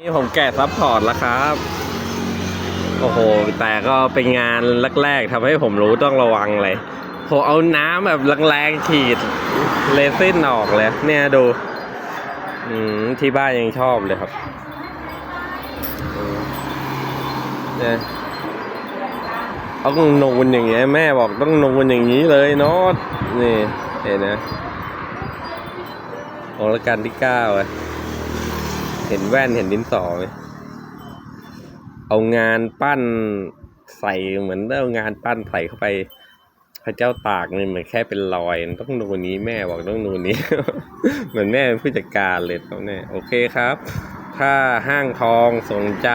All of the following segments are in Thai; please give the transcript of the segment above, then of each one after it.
นี่ผมแกะซับพอร์ตแล้วครับ โอ้โห แต่ก็เป็นงานแรกๆทำให้ผมรู้ต้องระวังเลยผมเอาน้ำแบบแรงๆฉีดเลซินออกเลย เนี่ยดู อืม ที่บ้านยังชอบเลยครับเนี่ยต้องนูนอย่างเงี้ยแม่บอกต้องนูนอย่างนี้เลยโนอตนี่ เห็นนะของรัชการที่เก้าอะ เห็นแว่นเห็นดินสอไหมเอางานปั้นใส่เหมือนเอางานปั้นใส่เข้าไป พระเจ้าตากนี่เหมือนแค่เป็นรอยต้องนูนี้แม่บอกต้องนูนี้ เหมือนแม่เป็นผู้จัดการเลยตรงนี้โอเคครับ ถ้าห้างทองสนใจ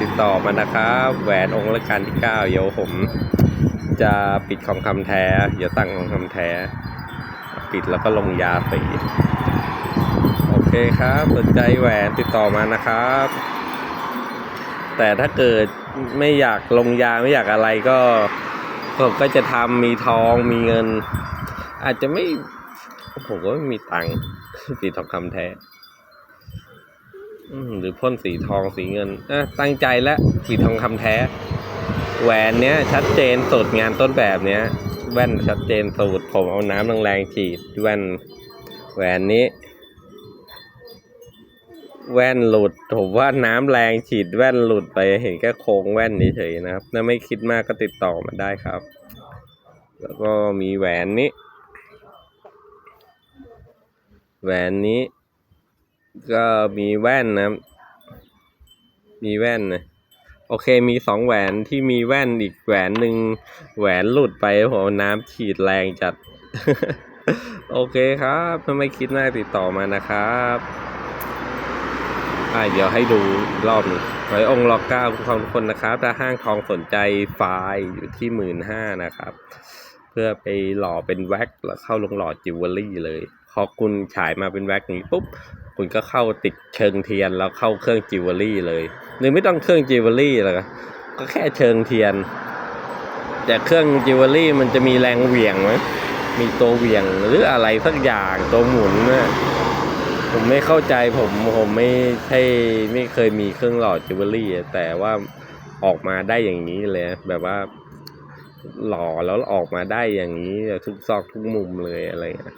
ติดต่อมานะครับ แหวนองค์รัชกาลที่เก้าเดี๋ยวผม จะปิดของคำแท้ เดี๋ยวตั้งของคำแท้ ปิดแล้วก็ลงยาสี เคครับสนใจแหวนติดต่อมานะครับ แต่ถ้าเกิดไม่อยากลงยาไม่อยากอะไรก็ผมก็จะทำมีทองมีเงิน อาจจะไม่ผมก็ไม่มีตังค์สีทองคำแท้หรือพ่นสีทองสีเงินอะตั้งใจแล้วสีทองคำแท้ แหวนเนี้ย ชัดเจนสุดงานต้นแบบเนี้ย แว่นชัดเจนสุดผมเอาน้ำแรงๆฉีดแว่นแหวนนี้ แว่นหลุดผมว่าน้ำแรงฉีดแว่นหลุดไปเห็นแค่โค้งแว่นเฉยๆนะครับ ถ้าไม่คิดมากก็ติดต่อมาได้ครับ แล้วก็มีแหวนนี้ แหวนนี้ ก็มีแว่นนะมีแว่นนะโอเคมีสองแหวนที่มีแว่นอีกแหวนหนึ่งแหวนหลุดไปผมเอาน้ำฉีดแรงจัด โอเคครับ ถ้าไม่คิดมากติดต่อมานะครับ อ่าเดี๋ยวให้ดูรอบหนึงหอยองค์ล็อกเก้าทุกคนนะครับ ถ้าห้างทองสนใจไฟล์อยู่ที่หมื่นห้านะครับ เพื่อไปหล่อเป็นแว็กแล้วเข้าลงหล่อจิวเวลรี่เลย พอคุณฉายมาเป็นแว็กนี้ปุ๊บ คุณก็เข้าติดเชิงเทียนแล้วเข้าเครื่องจิวเวลรี่เลยหรือไม่ต้องเครื่องจิวเวลรี่เลยก็แค่เชิงเทียน แต่เครื่องจิวเวลรี่มันจะมีแรงเหวี่ยงไหมมีตัวเหวี่ยงหรืออะไรสักอย่างตัวหมุนเนี่ย ผมไม่เข้าใจผมผมไม่ใช่ไม่เคยมีเครื่องหล่อจิวเวลรี่แต่ว่าออกมาได้อย่างนี้เลยแบบว่า หล่อแล้วออกมาได้อย่างนี้ทุกซอกทุกมุมเลยอะไรเงี้ย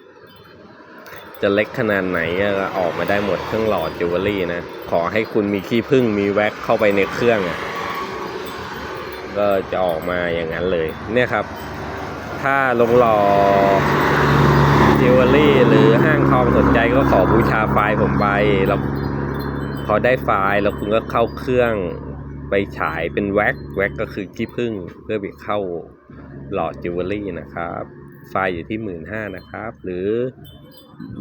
จะเล็กขนาดไหนอะก็ออกมาได้หมดเครื่องหล่อจิวเวลรี่นะ ขอให้คุณมีขี้ผึ้งมีแว็กเข้าไปในเครื่องอะก็จะออกมาอย่างนั้นเลย เนี่ยครับ ถ้าลงหล่อจิวเวลรี่หรื อห้างทองสนใจก็ขอบูชาไฟล์ผมไปแล้วพอได้ไฟล์แล้วคุณก็เข้าเครื่องไปฉายเป็นแว็กแว็กก็คือขี้ผึ้งเพื่อไปเข้าหลอดจิวเวลรี่นะครับ ไฟล์อยู่ที่หมื่นห้านะครับ หรือ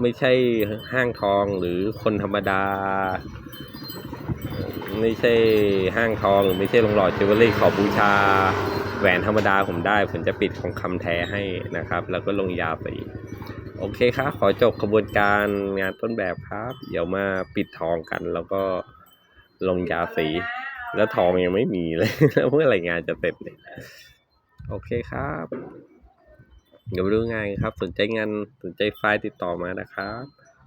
ไม่ใช่ห้างทองหรือคนธรรมดา ไม่ใช่ห้างทองหรือไม่ใช่โรงหล่อจิวเวลรี่ขอบูชาแหวนธรรมดาผมได้ ผมจะปิดของคำแท้ให้นะครับ แล้วก็ลงยาไป โอเคครับ ขอจบกระบวนการงานต้นแบบครับ เดี๋ยวมาปิดทองกันแล้วก็ลงยาสี แล้วทองยังไม่มีเลย แล้วเมื่อไหร่งานจะเสร็จเนี่ยโอเคครับ เดี๋ยวดูงานครับ สนใจงานสนใจไฟล์ติดต่อมานะครับ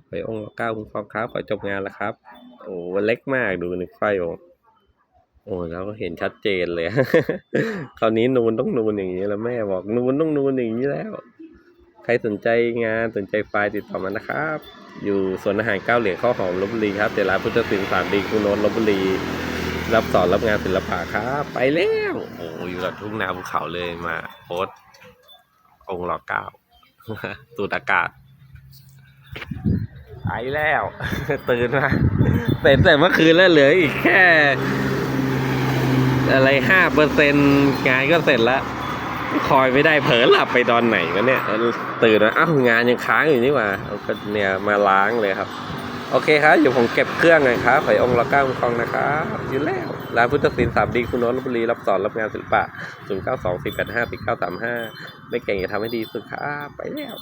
ไปองค์ละเก้าคุณฟองครับขอจบงานแล้วครับ โอ้เล็กมากดูนึกไฟโอ้โอ้แล้วก็เห็นชัดเจนเลย คราวนี้นูนต้องนูนอย่างนี้แล้วแม่บอกนูนต้องนูนอย่างนี้แล้ว ใครสนใจงานสนใจไฟล์ติดต่อมานะครับ อยู่สวนอาหารเก้าเหลี่ยงข้าวหอมลบบุรีครับเจร้านพุทธศิลป์สามดีคุณโนนลบบุรี รับสอนรับงานศิลปะครับ ไปแล้วโอ้อยู่กับทุ่งนาภูเขาเลยมาโพสองค์รอเก้าสูดอากาศไปแล้ว ตื่นมาเสร็จแต่เมื่อคืนแล้วเหลืออีกแค่ อะไรห้าเปอร์เซ็นงานก็เสร็จแล้ว คอยไม่ได้เผลอหลับไปตอนไหนกันเนี่ย ตื่นมาอ้าวงานยังค้างอยู่นี่หว่าเอาก็เนี่ยมาล้างเลยครับ โอเคครับเดี๋ยวผมเก็บเครื่องหน่อยครับขอยองค์ละเก้าคองนะครับอยู่แล้วร้านพุทธศิลป์สามดีคุณโนนท์ลพบุรีรับสอนรับงานศิลปะ 0 9 2 4 8 5 4 9 3 5 ไม่เก่งอย่าทำให้ดีสุดครับไปแล้ว